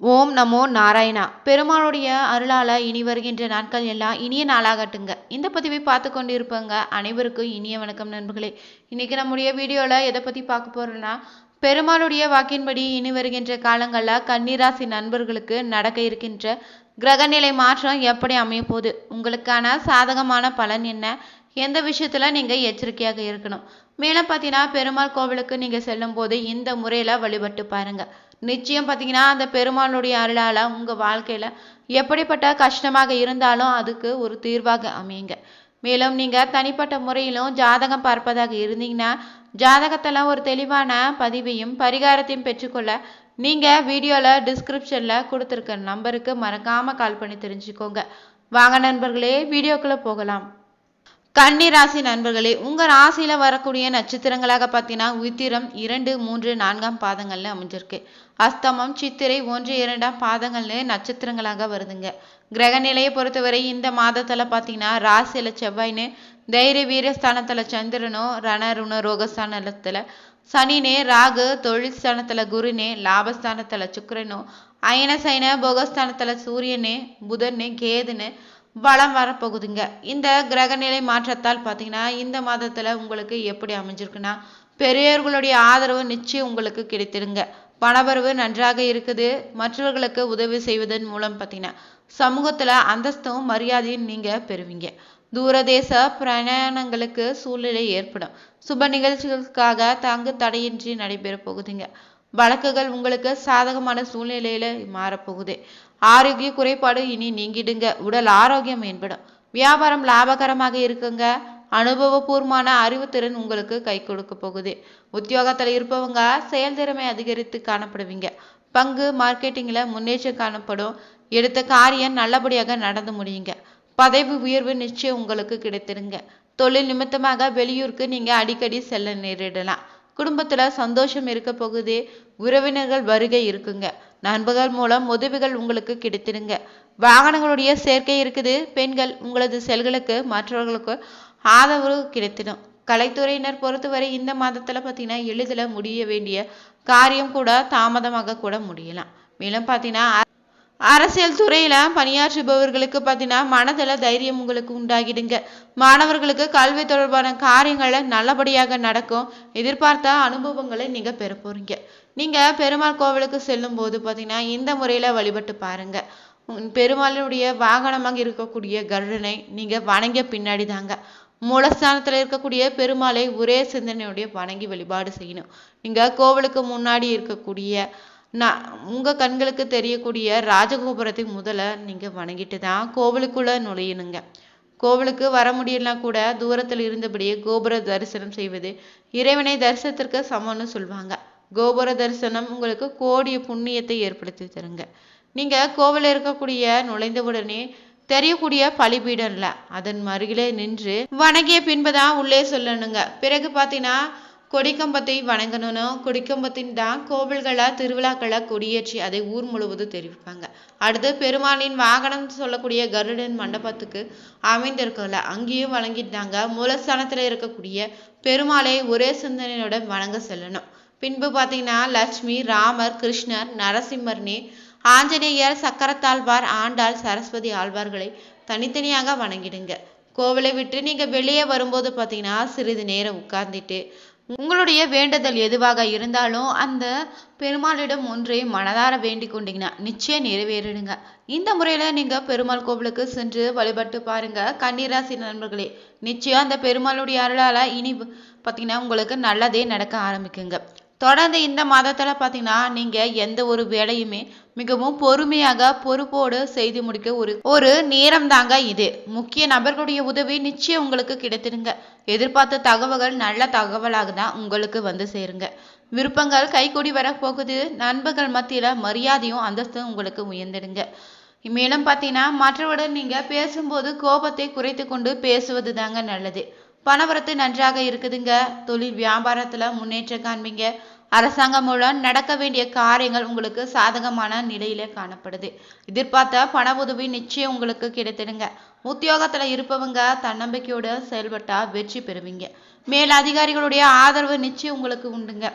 ஓம் நமோ நாராயணா. பெருமாளுடைய அருளால் இனி வருகின்ற நாட்கள் எல்லாம் இனிய நாளாகட்டுங்க. இந்த பதிவை பார்த்து கொண்டு இருப்பங்க அனைவருக்கும் இனிய வணக்கம் நண்பர்களே. இன்னைக்கு நம்முடைய வீடியோவில் எதை பற்றி பார்க்க போகிறோன்னா பெருமாளுடைய வாக்கின்படி இனி வருகின்ற காலங்களில் கன்னிராசி நண்பர்களுக்கு நடக்க இருக்கின்ற கிரகநிலை மாற்றம் எப்படி அமைய போகுது? உங்களுக்கான சாதகமான பலன் என்ன? எந்த விஷயத்தில் நீங்கள் எச்சரிக்கையாக இருக்கணும்? மேலும் பார்த்தீங்கன்னா பெருமாள் கோவிலுக்கு நீங்கள் செல்லும் போது இந்த முறையில் வழிபட்டு பாருங்கள் நிச்சயம் பார்த்தீங்கன்னா அந்த பெருமாளுடைய அருளால் உங்கள் வாழ்க்கையில் எப்படிப்பட்ட கஷ்டமாக இருந்தாலும் அதுக்கு ஒரு தீர்வாக அமையுங்க. மேலும் நீங்கள் தனிப்பட்ட முறையிலும் ஜாதகம் பார்ப்பதாக இருந்தீங்கன்னா ஜாதகத்தில் ஒரு தெளிவான பதிவையும் பரிகாரத்தையும் பெற்றுக்கொள்ள நீங்கள் வீடியோவில் டிஸ்கிரிப்ஷனில் கொடுத்துருக்க நம்பருக்கு மறக்காமல் கால் பண்ணி தெரிஞ்சுக்கோங்க. வாங்க நண்பர்களே வீடியோக்குள்ளே போகலாம். கன்னி ராசி நண்பர்களே உங்க ராசியில வரக்கூடிய நட்சத்திரங்களாக பார்த்தீங்கன்னா உத்திரம் இரண்டு மூன்று நான்காம் பாதங்கள்ல அமைஞ்சிருக்கு. அஸ்தமம் சித்திரை ஒன்று இரண்டாம் பாதங்கள்னு நட்சத்திரங்களாக வருதுங்க. கிரக நிலையை பொறுத்தவரை இந்த மாதத்துல பார்த்தீங்கன்னா ராசியில செவ்வாய்னு தைரிய வீரஸ்தானத்துல சந்திரனும் ரண ருண ரோகஸ்தானத்துல சனினே ராகு தொழில் குருனே லாபஸ்தானத்துல சுக்கரனும் அயன சைன போகஸ்தானத்துல சூரியனே புதன்னு கேதுன்னு வளம் வரப்போகுதுங்க. இந்த கிரகநிலை மாற்றத்தால் பார்த்தீங்கன்னா இந்த மாதத்தில் உங்களுக்கு எப்படி அமைஞ்சிருக்குன்னா பெரியவர்களுடைய ஆதரவு நிச்சயம் உங்களுக்கு கிடைத்திருங்க. பணவரவு நன்றாக இருக்குது. மற்றவர்களுக்கு உதவி செய்வதன் மூலம் பார்த்தீங்கன்னா சமூகத்தில் அந்தஸ்தும் மரியாதையும் நீங்கள் பெறுவீங்க. தூரதேச பிரயாணங்களுக்கு சூழ்நிலை ஏற்படும். சுப நிகழ்ச்சிகளுக்காக தங்கு தடையின்றி நடைபெற போகுதுங்க. வழக்குகள் உங்களுக்கு சாதகமான சூழ்நிலையில மாறப்போகுது ஆரோக்கிய குறைபாடு இனி நீங்கிடுங்க. உடல் ஆரோக்கியம் மேம்படும். வியாபாரம் லாபகரமாக இருக்குங்க. அனுபவபூர்வமான அறிவுத்திறன் உங்களுக்கு கை கொடுக்க போகுது. உத்தியோகத்தில் இருப்பவங்க செயல்திறமை அதிகரித்து காணப்படுவீங்க. பங்கு மார்க்கெட்டிங்கில் முன்னேற்றம் காணப்படும். எடுத்த காரியம் நல்லபடியாக நடந்து முடியுங்க. பதவி உயர்வு நிச்சயம் உங்களுக்கு கிடைத்திருங்க தொழில் நிமித்தமாக வெளியூருக்கு நீங்க அடிக்கடி செல்ல நேரிடலாம். குடும்பத்துல சந்தோஷம் இருக்க போகுது. உறவினர்கள் வருகை இருக்குங்க. நண்பர்கள் மூலம் உதவிகள் உங்களுக்கு கிடைத்திருங்க வாகனங்களுடைய சேர்க்கை இருக்குது. பெண்கள் உங்களது செல்களுக்கு மற்றவர்களுக்கு ஆதரவு கிடைத்திடும். கலைத்துறையினர் பொறுத்தவரை இந்த மாதத்துல பார்த்தீங்கன்னா எளிதில் முடிய வேண்டிய காரியம் கூட தாமதமாக கூட முடியலாம். மேலும் பார்த்தீங்கன்னா அரசியல் துறையில பணியாற்றுபவர்களுக்கு பார்த்தீங்கன்னா மனதில் தைரியம் உங்களுக்கு உண்டாகிடுங்க. மாணவர்களுக்கு கல்வி தொடர்பான காரியங்களை நல்லபடியாக நடக்கும். எதிர்பார்த்த அனுபவங்களை நீங்கள் பெற போறீங்க. நீங்க பெருமாள் கோவிலுக்கு செல்லும் போது பார்த்தீங்கன்னா இந்த முறையில வழிபட்டு பாருங்க. பெருமாளினுடைய வாகனமாக இருக்கக்கூடிய கருடனை நீங்க வணங்கிய பின்னாடி தாங்க. மூலஸ்தானத்துல இருக்கக்கூடிய பெருமாளை ஒரே சிந்தனையுடைய வணங்கி வழிபாடு செய்யணும். நீங்க கோவிலுக்கு முன்னாடி இருக்கக்கூடிய நான் உங்கள் கண்களுக்கு தெரியக்கூடிய ராஜகோபுரத்தை முதல்ல நீங்கள் வணங்கிட்டு தான் கோவிலுக்குள்ளே நுழையணுங்க. கோவிலுக்கு வர முடியலனா கூட தூரத்தில் இருந்தபடியே கோபுர தரிசனம் செய்வது இறைவனை தரிசனத்திற்கு சமம்னு சொல்லுவாங்க கோபுர தரிசனம் உங்களுக்கு கோடிய புண்ணியத்தை ஏற்படுத்தி தருங்க. நீங்கள் கோவிலில் இருக்கக்கூடிய நுழைந்தவுடனே தெரியக்கூடிய பலிபீடம் இல்லை அதன் அருகிலே நின்று வணங்கிய பின்புதான் உள்ளே சொல்லணுங்க. பிறகு பார்த்தீங்கன்னா கொடிக்கம்பத்தை வணங்கணும் கொடிக்கம்பத்தின் தான் கோவில்களை திருவிழாக்களை கொடியேற்றி அதை ஊர் முழுவதும் தெரிவிப்பாங்க. அடுத்து பெருமாளின் வாகனம் சொல்லக்கூடிய கருடன் மண்டபத்துக்கு அமைந்திருக்கல அங்கேயும் வழங்கிட்டாங்க மூலஸ்தானத்துல இருக்கக்கூடிய பெருமாளை ஒரே சிந்தனையோட வணங்க செல்லணும். பின்பு பார்த்தீங்கன்னா லட்சுமி ராமர் கிருஷ்ணர் நரசிம்மர்னே ஆஞ்சநேயர் சக்கரத்தாழ்வார் ஆண்டாள் சரஸ்வதி ஆழ்வார்களை தனித்தனியாக வணங்கிடுங்க. கோவிலை விட்டு நீங்கள் வெளியே வரும்போது பார்த்தீங்கன்னா சிறிது நேரம் உட்கார்ந்துட்டு உங்களுடைய வேண்டுதல் எதுவாக இருந்தாலும் அந்த பெருமாளிடம் ஒன்றை மனதார வேண்டிக் கொண்டீங்கன்னா நிச்சயம் நிறைவேறிடுங்க. இந்த முறையில் நீங்கள் பெருமாள் கோவிலுக்கு சென்று வழிபட்டு பாருங்க. கன்னிராசி நண்பர்களே நிச்சயம் அந்த பெருமாளுடைய அருளால் இனி பார்த்தீங்கன்னா உங்களுக்கு நல்லதே நடக்க ஆரம்பிக்குங்க. தொடர்ந்து இந்த மாதத்தில் பார்த்தீங்கன்னா நீங்கள் எந்த ஒரு வேலையுமே மிகவும் பொறுமையாக பொறுப்போடு செய்து முடிக்க ஒரு ஒரு நேரம் தாங்க இது. முக்கிய நபர்களுடைய உதவி நிச்சயம் உங்களுக்கு கிடைத்திருங்க. எதிர்பார்த்த தகவல்கள் நல்ல தகவலாக தான் உங்களுக்கு வந்து சேருங்க. விருப்பங்கள் கைகூடி வரப்போகுது. நண்பர்கள் மத்தியில் மரியாதையும் அந்தஸ்தும் உங்களுக்கு உயர்ந்துடுங்க. மேலும் பார்த்தீங்கன்னா மற்றவருடன் நீங்கள் பேசும்போது கோபத்தை குறைத்து கொண்டு பேசுவது தாங்க நல்லது. பணவரத்து நன்றாக இருக்குதுங்க. தொழில் வியாபாரத்துல முன்னேற்றம் காண்பீங்க. அரசாங்கம் மூலம் நடக்க வேண்டிய காரியங்கள் உங்களுக்கு சாதகமான நிலையில காணப்படுது. எதிர்பார்த்த பண உதவி நிச்சயம் உங்களுக்கு கிடைத்திடுங்க. உத்தியோகத்துல இருப்பவங்க தன்னம்பிக்கையோட செயல்பட்டா வெற்றி பெறுவீங்க. மேல் அதிகாரிகளுடைய ஆதரவு நிச்சயம் உங்களுக்கு உண்டுங்க.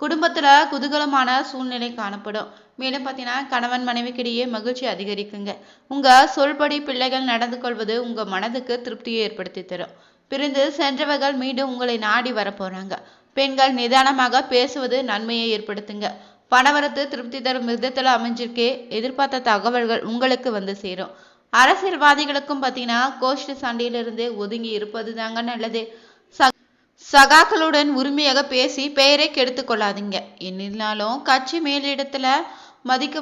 குடும்பத்துல குதூகலமான சூழ்நிலை காணப்படும். மேலும் பார்த்தீங்கன்னா கணவன் மனைவிக்கிடையே மகிழ்ச்சி அதிகரிக்குங்க. உங்க சொல்படி பிள்ளைகள் நடந்து கொள்வது உங்க மனதுக்கு திருப்தியை ஏற்படுத்தி தரும். பிரிந்து சென்றவர்கள் மீண்டும் உங்களை நாடி வரப்போறாங்க. பெண்கள் நிதானமாக பேசுவது நன்மையை ஏற்படுத்துங்க. பணவரத்து திருப்தி தரும் விதத்துல அமைஞ்சிருக்கே எதிர்பார்த்த தகவல்கள் உங்களுக்கு வந்து சேரும். அரசியல்வாதிகளுக்கும் பார்த்தீங்கன்னா கோஷ்ட சண்டையிலிருந்து ஒதுங்கி இருப்பது தாங்க நல்லது சகாக்களுடன் உரிமையாக பேசி பெயரை கெடுத்து கொள்ளாதீங்க. என்னாலும் கட்சி மேலிடத்துல மதிக்க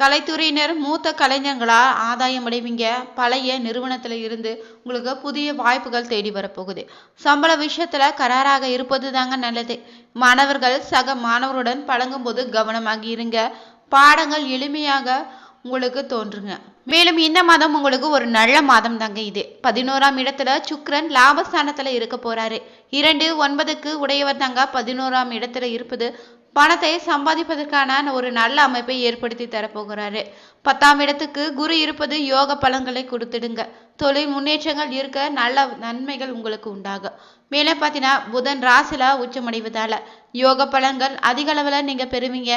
கலைத்துறையினர் மூத்த கலைஞர்களா ஆதாயம் அடைவீங்க. பழைய நிறுவனத்துல இருந்து உங்களுக்கு புதிய வாய்ப்புகள் தேடி வரப்போகுது. சம்பள விஷயத்துல கராராக இருப்பது தாங்க நல்லது. மாணவர்கள் சக மாணவருடன் பழங்கும் போது கவனமாக இருங்க. பாடங்கள் எளிமையாக உங்களுக்கு தோன்றுங்க. மேலும் இந்த மாதம் உங்களுக்கு ஒரு நல்ல மாதம் தாங்க இது. பதினோராம் இடத்துல சுக்ரன் லாபஸ்தானத்துல இருக்க போறாரு. இரண்டு ஒன்பதுக்கு உடையவர் தாங்க பதினோராம் இடத்துல இருப்பது. பணத்தை சம்பாதிப்பதற்கான ஒரு நல்ல அமைப்பை ஏற்படுத்தி தரப்போகிறாரு. பத்தாம் இடத்துக்கு குரு இருப்பது யோக பலன்களை கொடுத்துடுங்க. தொழில் முன்னேற்றங்கள் இருக்க நல்ல நன்மைகள் உங்களுக்கு உண்டாகும். மேலே பார்த்தீங்கன்னா புதன் ராசில உச்சமடைவதால யோக பலன்கள் அதிக அளவில் நீங்க பெறுவீங்க.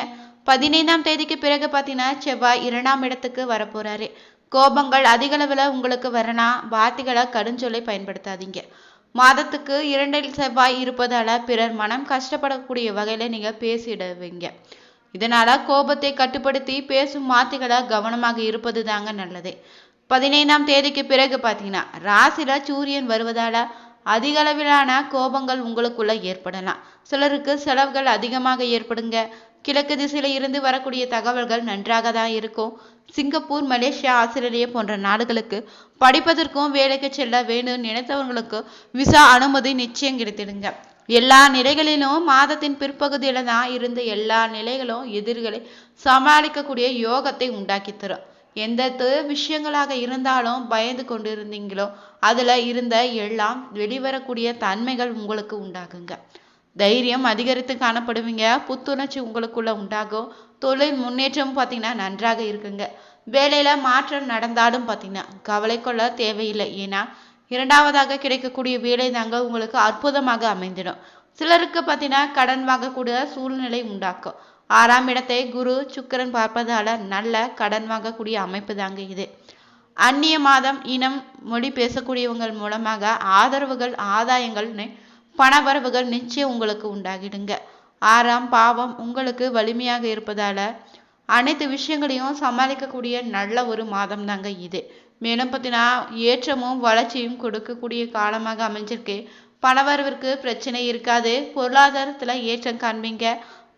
பதினைந்தாம் தேதிக்கு பிறகு பார்த்தீங்கன்னா செவ்வாய் இரண்டாம் இடத்துக்கு வரப்போறாரு. கோபங்கள் அதிக அளவில் உங்களுக்கு வரலாம் வார்த்தைகளை கடுஞ்சொல்லை பயன்படுத்தாதீங்க. மாதத்துக்கு இரண்டில் செவ்வாய் இருப்பதால பிறர் மனம் கஷ்டப்படக்கூடிய வகையில நீங்க பேசிடுவீங்க. இதனால கோபத்தை கட்டுப்படுத்தி பேசும் வார்த்தைகளை கவனமாக இருப்பது தாங்க நல்லது. பதினைந்தாம் தேதிக்கு பிறகு பார்த்தீங்கன்னா ராசில சூரியன் வருவதால அதிக அளவிலான கோபங்கள் உங்களுக்குள்ள ஏற்படலாம். சிலருக்கு செலவுகள் அதிகமாக ஏற்படுங்க. கிழக்கு திசையில இருந்து வரக்கூடிய தகவல்கள் நன்றாக தான் இருக்கும். சிங்கப்பூர் மலேசியா ஆஸ்திரேலியா போன்ற நாடுகளுக்கு படிப்பதற்கும் வேலைக்கு செல்ல வேணும்னு நினைத்தவர்களுக்கு விசா அனுமதி நிச்சயம் கிடைத்திடுங்க. எல்லா நிலைகளிலும் மாதத்தின் பிற்பகுதியில தான் இருந்த எல்லா நிலைகளும் எதிர்களை சமாளிக்கக்கூடிய யோகத்தை உண்டாக்கி தரும் எந்த விஷயங்களாக இருந்தாலும் பயந்து கொண்டிருந்தீங்களோ அதுல இருந்த எல்லாம் வெளிவரக்கூடிய தன்மைகள் உங்களுக்கு உண்டாகுங்க. தைரியம் அதிகரித்து காணப்படுவீங்க. புத்துணர்ச்சி உங்களுக்குள்ள உண்டாகும். தொழில் முன்னேற்றம் பார்த்தீங்கன்னா நன்றாக இருக்குங்க. வேலையில மாற்றம் நடந்தாலும் பார்த்தீங்கன்னா கவலை கொள்ள தேவையில்லை. ஏன்னா இரண்டாவதாக கிடைக்கக்கூடிய வேலை தாங்க உங்களுக்கு அற்புதமாக அமைந்திடும். சிலருக்கு பார்த்தீங்கன்னா கடன் வாங்கக்கூடிய சூழ்நிலை உண்டாக்கும். ஆறாம் இடத்தை குரு சுக்கரன் பார்ப்பதால நல்ல கடன் வாங்கக்கூடிய அமைப்பு தாங்க இது. அந்நிய மாதம் இனம் மொழி பேசக்கூடியவங்கள் மூலமாக ஆதரவுகள் ஆதாயங்கள்னு பணவரவுகள் நிச்சயம் உங்களுக்கு உண்டாகிடுங்க. ஆறாம் பாவம் உங்களுக்கு வலிமையாக இருப்பதால அனைத்து விஷயங்களையும் சமாளிக்கக்கூடிய நல்ல ஒரு மாதம் தாங்க இது. மேலும் பார்த்தீங்கன்னா ஏற்றமும் வளர்ச்சியும் கொடுக்கக்கூடிய காலமாக அமைஞ்சிருக்கு. பணவரவிற்கு பிரச்சனை இருக்காது. பொருளாதாரத்துல ஏற்றம் காண்பீங்க.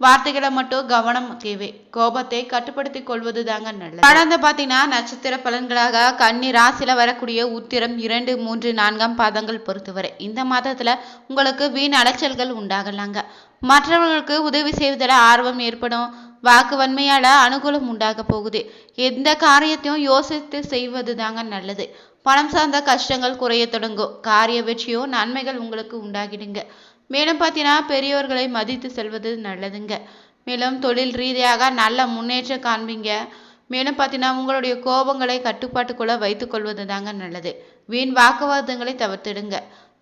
வார்த்தைகளை மட்டும் கவனம் தேவை. கோபத்தை கட்டுப்படுத்தி கொள்வது தாங்க நல்லது. கடந்த பார்த்தீங்கன்னா நட்சத்திர பலன்களாக கன்னி ராசியில வரக்கூடிய உத்திரம் இரண்டு மூன்று நான்காம் பாதங்கள் பொறுத்தவரை இந்த மாதத்துல உங்களுக்கு வீண் அலைச்சல்கள் உண்டாகலாங்க. மற்றவர்களுக்கு உதவி செய்வதில் ஆர்வம் ஏற்படும். வாக்கு வன்மையால அனுகூலம் உண்டாக போகுது. எந்த காரியத்தையும் யோசித்து செய்வது தாங்க நல்லது. பணம் சார்ந்த கஷ்டங்கள் குறைய தொடங்கும். காரிய வெற்றியோ நன்மைகள் உங்களுக்கு உண்டாகிடுங்க. மேலும் பார்த்தீங்கன்னா பெரியோர்களை மதித்து செல்வது நல்லதுங்க. மேலும் தொழில் ரீதியாக நல்ல முன்னேற்றம் காண்பீங்க. மேலும் பார்த்தீங்கன்னா உங்களுடைய கோபங்களை கட்டுப்பாட்டுக்குள்ள வைத்துக் கொள்வது தாங்க நல்லது. வீண் வாக்குவாதங்களை தவிர்த்திடுங்க.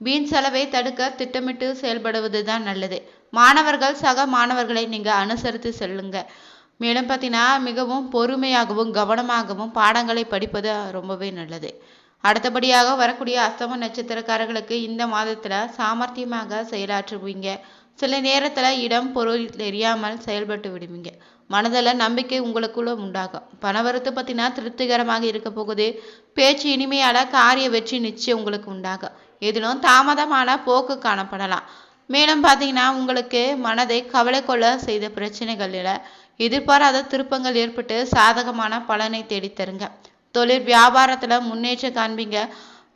வீண் செலவை தடுக்க திட்டமிட்டு செயல்படுவது தான் நல்லது. மாணவர்கள் சக மாணவர்களை நீங்க அனுசரித்து செல்லுங்க. மேலும் பார்த்தீங்கன்னா மிகவும் பொறுமையாகவும் கவனமாகவும் பாடங்களை படிப்பது ரொம்பவே நல்லது. அடுத்தபடியாக வரக்கூடிய அஸ்தம நட்சத்திரக்காரர்களுக்கு இந்த மாதத்துல சாமர்த்தியமாக செயலாற்றுவீங்க. சில நேரத்துல இடம் பொருள் தெரியாமல் செயல்பட்டு விடுவீங்க. மனதில் நம்பிக்கை உங்களுக்குள்ள உண்டாகும். பணவரத்து பற்றினா திருப்திகரமாக இருக்க போகுது. பேச்சு இனிமையால காரிய வெற்றி நிச்சயம் உங்களுக்கு உண்டாகும். எதிலும் தாமதமான போக்கு காணப்படலாம். மேலும் பார்த்தீங்கன்னா உங்களுக்கு மனதை கவலை கொள்ள செய்த பிரச்சனைகளில் எதிர்பாராத திருப்பங்கள் ஏற்பட்டு சாதகமான பலனை தேடித்தருங்க. தொழில் வியாபாரத்துல முன்னேற்றம் காண்பீங்க.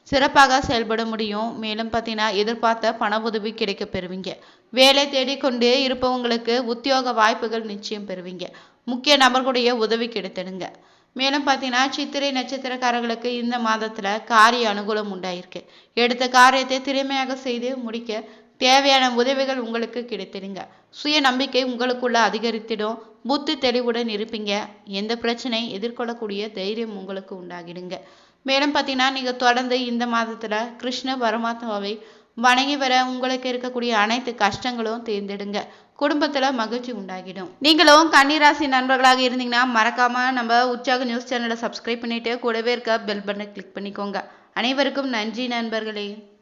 சிறப்பாக செயல்பட முடியும். மேலும் பார்த்தீங்கன்னா எதிர்பார்த்த பண உதவி கிடைக்க பெறுவீங்க. வேலை தேடிக்கொண்டே இருப்பவங்களுக்கு உத்தியோக வாய்ப்புகள் நிச்சயம் பெறுவீங்க. முக்கிய நபர்களுடைய உதவி கிடைத்திடுங்க. மேலும் பார்த்தீங்கன்னா சித்திரை நட்சத்திரக்காரர்களுக்கு இந்த மாதத்துல காரிய அனுகூலம் உண்டாயிருக்கு. எடுத்த காரியத்தை திறமையாக செய்து முடிக்க தேவையான உதவிகள் உங்களுக்கு கிடைத்திடுங்க சுய நம்பிக்கை உங்களுக்குள்ள அதிகரித்திடும். புத்தி தெளிவுடன் இருப்பீங்க. எந்த பிரச்சனை எதிர்கொள்ளக்கூடிய தைரியம் உங்களுக்கு உண்டாகிடுங்க. மேலும் பார்த்தீங்கன்னா நீங்கள் தொடர்ந்து இந்த மாதத்தில் கிருஷ்ண பரமாத்மாவை வணங்கி வர உங்களுக்கு இருக்கக்கூடிய அனைத்து கஷ்டங்களும் தேர்ந்தெடுங்க. குடும்பத்தில் மகிழ்ச்சி உண்டாகிடும். நீங்களும் கன்னிராசி நண்பர்களாக இருந்தீங்கன்னா மறக்காம நம்ம உற்சாக நியூஸ் சேனலை சப்ஸ்கிரைப் பண்ணிட்டு கூடவே இருக்க பெல் பட்டனை கிளிக் பண்ணிக்கோங்க. அனைவருக்கும் நன்றி நண்பர்களே.